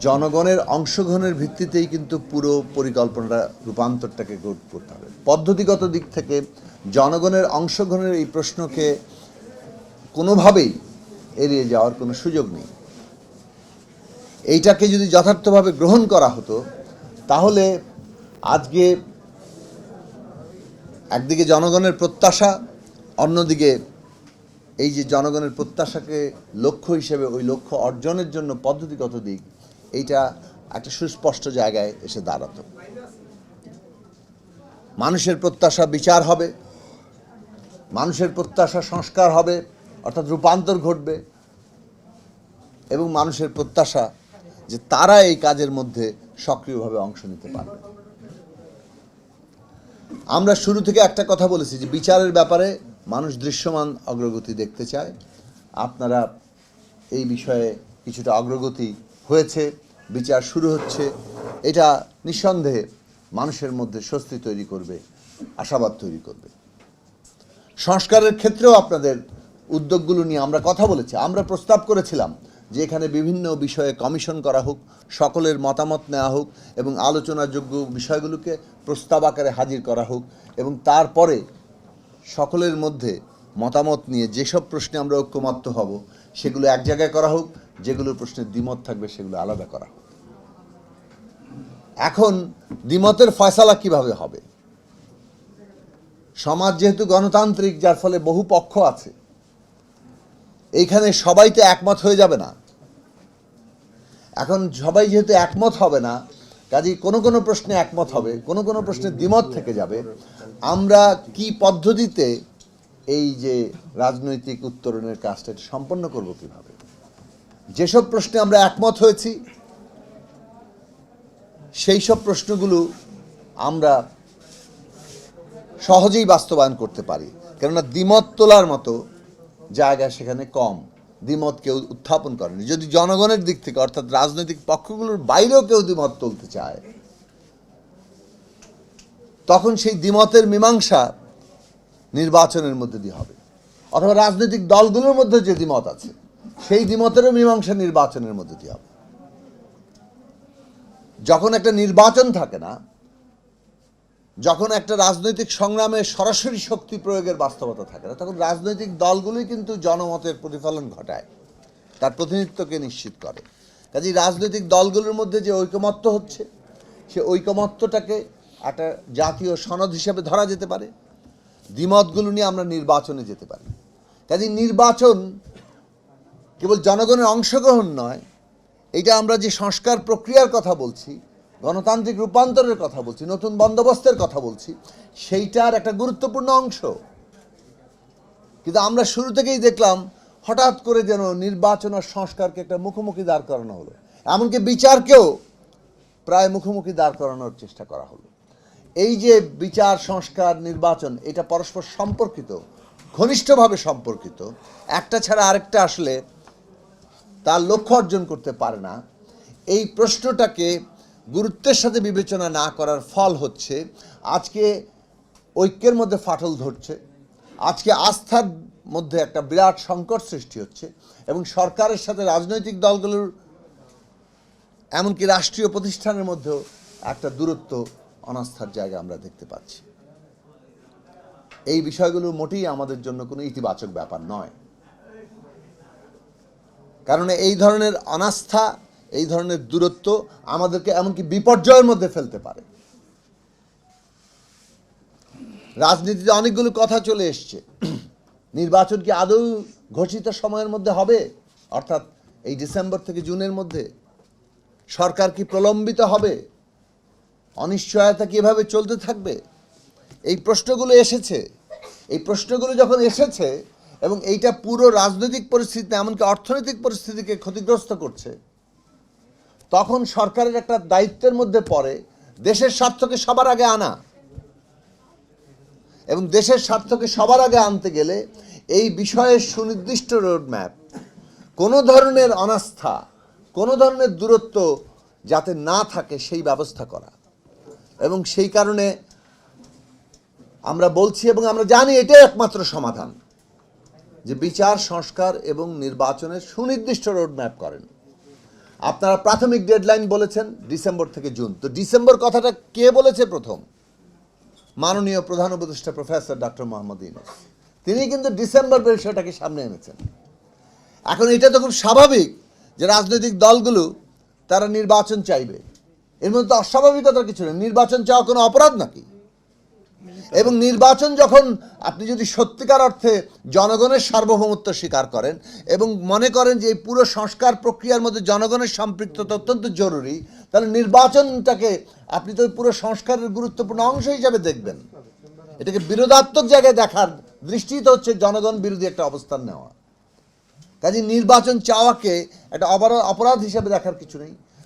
জনগণের অংশগ্রহণের ভিত্তিতেই কিন্তু পুরো পরিকল্পনাটা, রূপান্তরটাকে গড়ে করতে হবে। পদ্ধতিগত দিক থেকে জনগণের অংশগ্রহণের এই প্রশ্নকে কোনোভাবেই এড়িয়ে যাওয়ার কোনো সুযোগ নেই। এইটাকে যদি যথার্থভাবে গ্রহণ করা হতো, তাহলে আজকে একদিকে জনগণের প্রত্যাশা, অন্যদিকে এই যে জনগণের প্রত্যাশাকে লক্ষ্য হিসেবে, ওই লক্ষ্য অর্জনের জন্য পদ্ধতিগত দিক এইটা একটা সুস্পষ্ট জায়গায় এসে দাঁড়াতো। মানুষের প্রত্যাশা বিচার হবে, মানুষের প্রত্যাশা সংস্কার হবে, অর্থাৎ রূপান্তর ঘটবে, এবং মানুষের প্রত্যাশা যে তারা এই কাজের মধ্যে সক্রিয়ভাবে অংশ নিতে পারবে। আমরা শুরু থেকে একটা কথা বলেছি যে বিচারের ব্যাপারে মানুষ দৃশ্যমান অগ্রগতি দেখতে চায়। আপনারা এই বিষয়ে কিছুটা অগ্রগতি হয়েছে। বিচার শুরু হচ্ছে। এটা নিঃসন্দেহে মানুষের মধ্যে স্বস্তি তৈরি করবে, আশাবাদ তৈরি করবে। সংস্কারের ক্ষেত্রেও আপনাদের উদ্যোগগুলো নিয়ে আমরা কথা বলেছি। আমরা প্রস্তাব করেছিলাম যে এখানে বিভিন্ন বিষয়ে কমিশন করা হোক, সকলের মতামত নেওয়া হোক এবং আলোচনাযোগ্য বিষয়গুলোকে প্রস্তাব আকারে হাজির করা হোক এবং তারপরে সকলের মধ্যে মতামত নিয়ে যেসব প্রশ্নে আমরা ঐক্যমত্য হব, সেগুলো এক জায়গায় করা হোক, যেগুলো প্রশ্নে দ্বিমত থাকবে, সেগুলো আলাদা করা হোক। এখন দ্বিমতের ফয়সালা কীভাবে হবে? সমাজ যেহেতু গণতান্ত্রিক, যার ফলে বহু পক্ষ আছে, এইখানে সবাই তো একমত হয়ে যাবে না। এখন সবাই যেহেতু একমত হবে না, কাজেই কোনো কোনো প্রশ্নে একমত হবে, কোনো কোনো প্রশ্নে দ্বিমত থেকে যাবে, আমরা কি পদ্ধতিতে এই যে রাজনৈতিক উত্তরণের কাজটা সম্পন্ন করব কীভাবে? যেসব প্রশ্নে আমরা একমত হয়েছি সেই সব প্রশ্নগুলো আমরা সহজেই বাস্তবায়ন করতে পারি। কেননা দ্বিমত তোলার মতো জায়গা সেখানে কম। দ্বিমত কেউ উত্থাপন করেনি। যদি জনগণের দিক থেকে, অর্থাৎ রাজনৈতিক পক্ষগুলোর বাইরেও কেউ দ্বিমত তুলতে চায়, তখন সেই দ্বিমতের মীমাংসা নির্বাচনের মধ্যে দিয়ে হবে। অথবা রাজনৈতিক দলগুলোর মধ্যে যে দ্বিমত আছে, সেই দ্বিমতেরও মীমাংসা নির্বাচনের মধ্যে দিয়ে হবে। যখন একটা নির্বাচন থাকে না, যখন একটা রাজনৈতিক সংগ্রামে সরাসরি শক্তি প্রয়োগের বাস্তবতা থাকে না, তখন রাজনৈতিক দলগুলোই কিন্তু জনমতের প্রতিফলন ঘটায়। তার প্রতিনিধিত্বকে নিশ্চিত করে। কাজেই রাজনৈতিক দলগুলোর মধ্যে যে ঐকমত্য হচ্ছে, সে ঐকমত্যটাকে একটা জাতীয় সনদ হিসেবে ধরা যেতে পারে। দ্বিমতগুলো নিয়ে আমরা নির্বাচনে যেতে পারি। কাজেই নির্বাচন কেবল জনগণের অংশগ্রহণ নয় এটা আমরা যে সংস্কার প্রক্রিয়ার কথা বলছি, গণতান্ত্রিক রূপান্তরের কথা বলছি, নতুন বন্দোবস্তের কথা বলছি, সেইটার একটা গুরুত্বপূর্ণ অংশ। কিন্তু আমরা শুরু থেকেই দেখলাম, হঠাৎ করে যেন নির্বাচন আর সংস্কারকে একটা মুখোমুখি দাঁড় করানো হলো। এমনকি বিচারকেও প্রায় মুখোমুখি দাঁড় করানোর চেষ্টা করা হলো। এই যে বিচার, সংস্কার, নির্বাচন, এটা পরস্পর সম্পর্কিত, ঘনিষ্ঠভাবে সম্পর্কিত, একটা ছাড়া আরেকটা আসলে তার লক্ষ্য অর্জন করতে পারে না। এই প্রশ্নটাকে গুরুত্বের সাথে বিবেচনা না করার ফল হচ্ছে, আজকে ঐক্যের মধ্যে ফাটল ধরছে, আজকে আস্থার মধ্যে একটা বিরাট সংকট সৃষ্টি হচ্ছে এবং সরকারের সাথে রাজনৈতিক দলগুলোর, এমনকি রাষ্ট্রীয় প্রতিষ্ঠানের মধ্যেও একটা দূরত্ব, অনাস্থার জায়গা আমরা দেখতে পাচ্ছি। এই বিষয়গুলো মোটেই আমাদের জন্য কোনো ইতিবাচক ব্যাপার নয়। কারণ এই ধরনের অনাস্থা, এই ধরনের দূরত্ব আমাদেরকে এমনকি বিপর্যয়ের মধ্যে ফেলতে পারে। রাজনীতিতে অনেকগুলো কথা চলে এসছে। নির্বাচন কি আদৌ ঘোষিত সময়ের মধ্যে হবে? অর্থাৎ এই ডিসেম্বর থেকে জুনের মধ্যে সরকার কি প্রলম্বিত হবে? অনিশ্চয়তা কি এভাবে চলতে থাকবে? এই প্রশ্নগুলো এসেছে। এই প্রশ্নগুলো যখন এসেছে এবং এইটা পুরো রাজনৈতিক পরিস্থিতি এমনকি অর্থনৈতিক পরিস্থিতিকে ক্ষতিগ্রস্ত করছে। তখন সরকারের একটা দায়িত্বের মধ্যে পড়ে, দেশের স্বার্থকে সবার আগে আনা। এবং দেশের স্বার্থকে সবার আগে আনতে গেলে এই বিষয়ে সুনির্দিষ্ট রোডম্যাপ, কোনো ধরনের অনাস্থা, কোনো ধরনের দূরত্ব যাতে না থাকে সেই ব্যবস্থা করা। এবং সেই কারণে আমরা বলছি এবং আমরা জানি এটাই একমাত্র সমাধান। যে বিচার, সংস্কার এবং নির্বাচনের সুনির্দিষ্ট রোডম্যাপ করেন। আপনারা প্রাথমিক ডেডলাইন বলেছেন ডিসেম্বর থেকে জুন। তো ডিসেম্বর কথাটা কে বলেছে প্রথম? মাননীয় প্রধান উপদেষ্টা প্রফেসর ডক্টর মোহাম্মদ ইউনুস। তিনি কিন্তু ডিসেম্বর বিষয়টাকে সামনে এনেছেন। এখন এটা তো খুব স্বাভাবিক যে রাজনৈতিক দলগুলো তারা নির্বাচন চাইবে। এর মধ্যে অস্বাভাবিকতার কিছু নেই। নির্বাচন চাওয়া কোনো অপরাধ নাকি? এবং নির্বাচন যখন আপনি যদি সত্যিকার অর্থে জনগণের সার্বভৌমত্ব স্বীকার করেন এবং মনে করেন যে এই পুরো সংস্কার প্রক্রিয়ার মধ্যে জনগণের সম্পৃক্ততা অত্যন্ত জরুরি, তাহলে নির্বাচনটাকে আপনি তো পুরো সংস্কারের গুরুত্বপূর্ণ অংশ হিসাবে দেখবেন। এটাকে বিরোধাত্মক জায়গায় দেখার দৃষ্টি তো হচ্ছে জনগণ বিরোধী একটা অবস্থান নেওয়া। কাজে নির্বাচন চাওয়াকে একটা অপরাধ হিসাবে দেখার কিছু নেই।